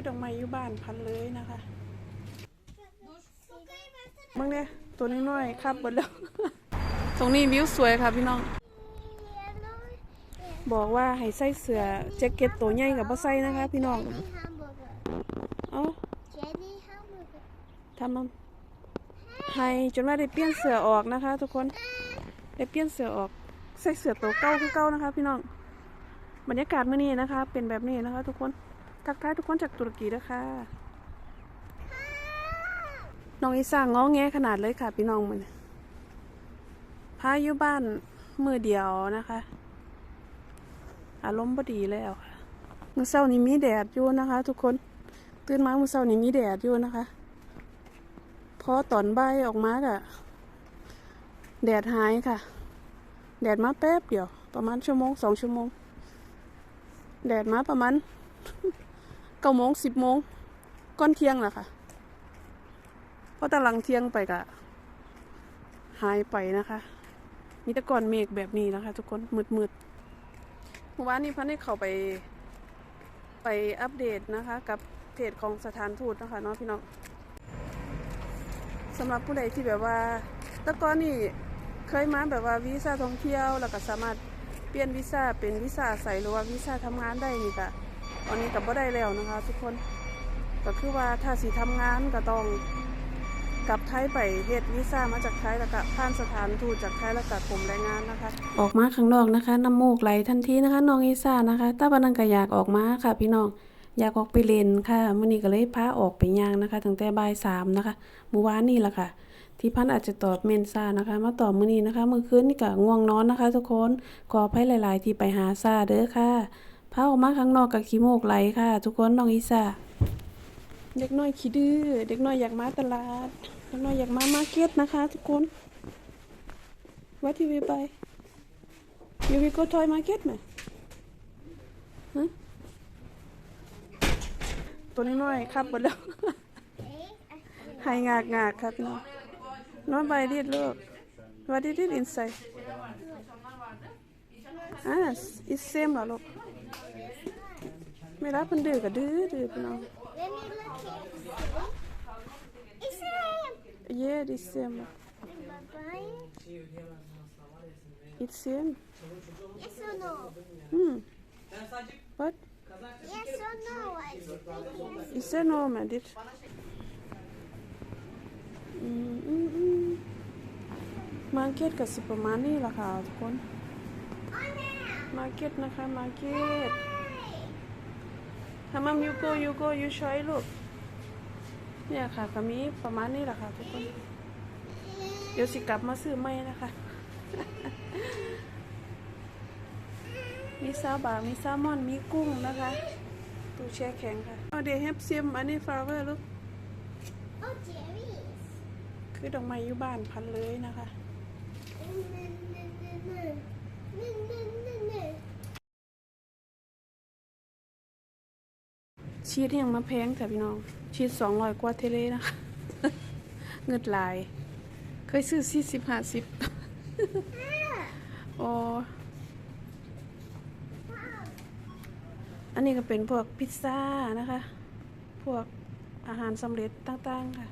คือดอกไม้อยู่บ้านพันเลยนะคะมึงเนี่ยตัวน้อยๆครับหมดแล้ว ตรงนี้วิวสวยค่ะพี่น้อง บอกว่าให้ใส่เสื้อแจ็คเก็ตตัวใหญ่กับบ่ใส่นะคะ พี่น้อง เอ้าทำมันให้จนว่าได้เปลี่ยนเสื้อออกนะคะ ทุกคน ได้เปลี่ยนเสื้อออก ใส่เสื้อตัวเก่าคือเก่านะคะ พี่น้อง บรรยากาศเมื่อนี้นะคะ เป็นแบบนี้นะคะ ทุกคน ทักทายทุกคนจากตุรกีนะคะน้องอีสานง้อแงขนาดเลยค่ะ พี่น้องมันพายู่บ้านมือเดียวนะคะ อารมณ์พอดีแล้วค่ะมือเช้านี้มีแดดอยู่นะคะ ทุกคนตื่นมามือเช้านี้มีแดดอยู่นะคะพอตอนใบออกมากะแดดหายค่ะ แดดมาแป๊บเดียว ประมาณชั่วโมงสองชั่วโมง แดดมาประมาณ เก้าโมงสิบโมงก้อนเที่ยงแหละค่ะเพราะแต่หลังเที่ยงไปกะหายไปนะคะ มีแต่ก้อนเมฆแบบนี้นะคะ ทุกคนมืดๆเมื่อวานนี้พันได้เข้าไป ไปอัปเดตนะคะ กับเพจของสถานทูตนะคะเนาะพี่น้องสำหรับผู้ใดที่แบบว่าต่ก่อนนี่เคยมาแบบว่าวีซ่าท่องเที่ยว แล้วก็สามารถเปลี่ยนวีซ่าเป็นวีซ่าใส่หรือว่าวีซ่าทำงานได้นี่ก็ต อนนี้ก็บ่ได้แล้วนะคะ ทุกคนก็คือว่าถ้าสิทำงานก็ต้องกลับไทยไปเฮ็ดวีซ่ามาจากไทยแล้วก็ผ่านสถานทูตจากไทยแล้วก็กรมแรงงานนะคะ ออกมาข้างนอกนะคะน้ำมูกไหลทันทีนะคะน้องอีซ่านะคะตาบันังก็อยากออกมาค่ะพี่น้องอยากออกไปเล่นค่ะมื้อนี้ก็เลยพาออกไปย่างนะคะตั้งแต่บ่ายสามนะคะเมื่อวานนี่แหละค่ะ ที่พันอาจจะตอบเมนซ่านะคะ มาตอบมื้อนี้นะคะ มื้อคืนนี่ก็ง่วงนอนนะคะ ทุกคนขออภัยหลาย ๆ ที่ไปหาซ่าเด้อค่ะ พาออกมาข้างนอกกับขี้โมกไหลค่ะ ทุกคนน้องอีซ่าเด็กน้อยขี้ดื้อเด็กน้อยอยากมาตลาดเด็กน้อยอยากมามาร์เก็ตนะคะ ทุกคน What do we buy? You will go toy market ไหมฮะตัวน้อยๆครับหมดแล้วหายงากงากครับน้องน้องใบเรียดลูก What did it inside อ่า it's same เหรอลูก ไม่รับมันดื้อกับดื้อดื้อพี่น้อง Let me look here. It's him. Yeah it's same ลูก Bye-bye. it's same Yes or no? hmm what Yes or no? I said yes. it's a no man did อืมอืมอืมมาร์เก็ตกับสิประมาณนี้ละค่ะทุกคน มาร์เก็ตนะคะมาร์เก็ตทำมัมยูโกยูโกยูชอยลูกเนี่ยค่ะก็มีประมาณนี้แหละค่ะทุกคน เดี๋ยวสิกลับมาซื้อไม่นะคะ มีซาบะมีแซลมอน มีกุ้งนะคะตู้แช่แข็งค่ะเดี๋ยวแฮปเซียมอันนี้ฟลาเวอร์ลูกคือดอกไม้อยู่บ้านพันเลยนะคะ ชีสยังมาแพงแต่พี่น้อง ชีสสองร้อยกว่าเทเลนะคะเงินลาย เคยซื้อสี่สิบห้าสิบโออันนี้ก็เป็นพวกพิซซ่านะคะ พวกอาหารสำเร็จต่างๆค่ะ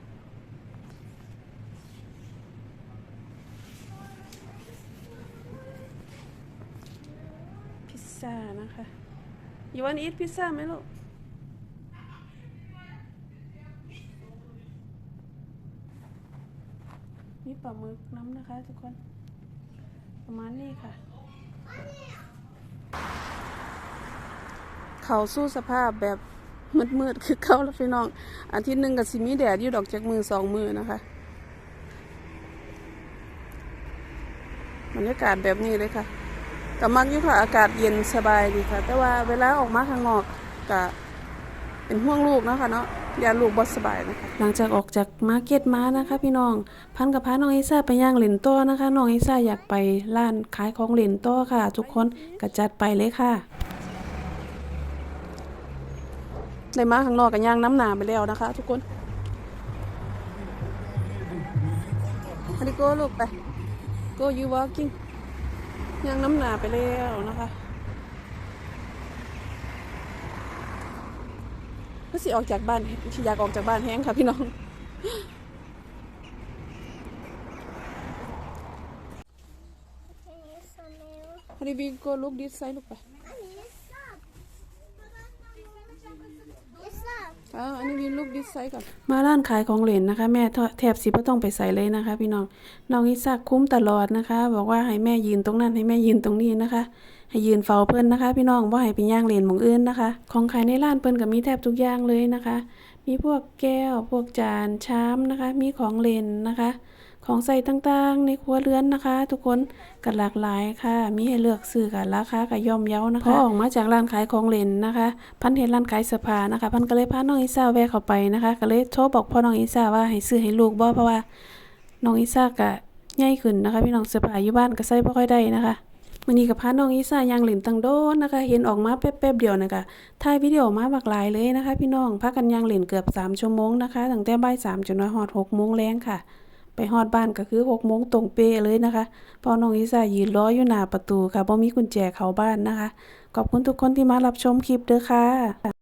พิ ซซ่านะคะ you want to eat พิซซ่าไหมลูกมีปลาหมึกน้ำนะคะทุกคน ประมาณนี้ค่ะ เขาสู้สภาพแบบมืดๆคือเขาแล้วพี่น้อง อาทิตย์หนึ่งกับสิมีแดดอยู่ดอกจากมือสองมือนะคะบรรยากาศแบบนี้เลยค่ะ ก็มักอยู่ค่ะอากาศเย็นสบายดีค่ะ แต่ว่าเวลาออกมาข้างนอกก็เป็นห่วงลูกเนาะคะเนาะยาลูกบ่สบายนะคะหลังจากออกจากมาร์เก็ตมานะคะ พี่น้องพันกับพาน้องอิซ่าไปย่างเหรนโต้นะคะน้องอิซ่าอยากไปร้านขายของเหรนโต้ค่ะ ทุกคนก็จัดไปเลยค่ะในมาข้างนอกกันย่างน้ำหนาไปแล้วนะคะ ทุกคนอันนี้โก้ลูกไป go you walking ย่างน้ำหนาไปแล้วนะคะก็ก็สิออกจากบ้านสิอยากออกจากบ้านแห้งค่ะพี่น้อง Can you smell? ฮันนี่บีโกลุกดิสไซลูกไป Yes, up. Yes, up. อ่าอันนี้มีลูกดิสไซก่อน มาร้านขายของเล่นนะคะ แม่แทบสิบ่ต้องไปใส่เลยนะคะ พี่น้องน้องอิซักคุ้มตลอดนะคะ บอกว่าให้แม่ยืนตรงนั้นให้แม่ยืนตรงนี้นะคะ ให้ยืนเฝ้าเพิ่นนะคะ พี่น้องว่าให้ไปย่างเล่นหม่องอื่นนะคะ ของขายในร้านเพิ่นก็มีแทบทุกอย่างเลยนะคะ มีพวกแก้วพวกจานชามนะคะ มีของเล่นนะคะ ของใส่ต่างๆ ในครัวเรือนนะคะ ทุกคนก็หลากหลายค่ะ มีให้เลือกซื้อกันราคาก็ย่อมเยานะคะพอออกมาจากร้านขายของเล่นนะคะ พันเห็นร้านขายเสื้อผ้านะคะ พันก็เลยพาน้องอิซ่าแวะเข้าไปนะคะ ก็เลยโทรบอกพ่อน้องอิซ่าว่าให้ซื้อให้ลูกบ่เพราะว่าน้องอิซ่าก็ใหญ่ขึ้นนะคะ พี่น้องเสื้อผ้าอยู่บ้านก็ใส่บ่ค่อยได้นะคะมื้อนี้ก็พาน้องอิซ่ายางเล่นตังโดนนะคะ เห็นออกมาแป๊บๆเดียวนะคะถ่ายวิดีโอมาบักหลายเลยนะคะ พี่น้องพากันยางเล่นเกือบสามชั่วโมงนะคะตั้งแต่บ่ายสามจนว่าฮอดหกโมงแรงค่ะ ไปฮอดบ้านก็คือหกโมงตรงเป๊เลยนะคะพอน้องอิซ่ายืนรออยู่หน้าประตูค่ะบ่มีกุญแจเข้าบ้านนะคะ ขอบคุณทุกคนที่มารับชมคลิปเด้อค่ะ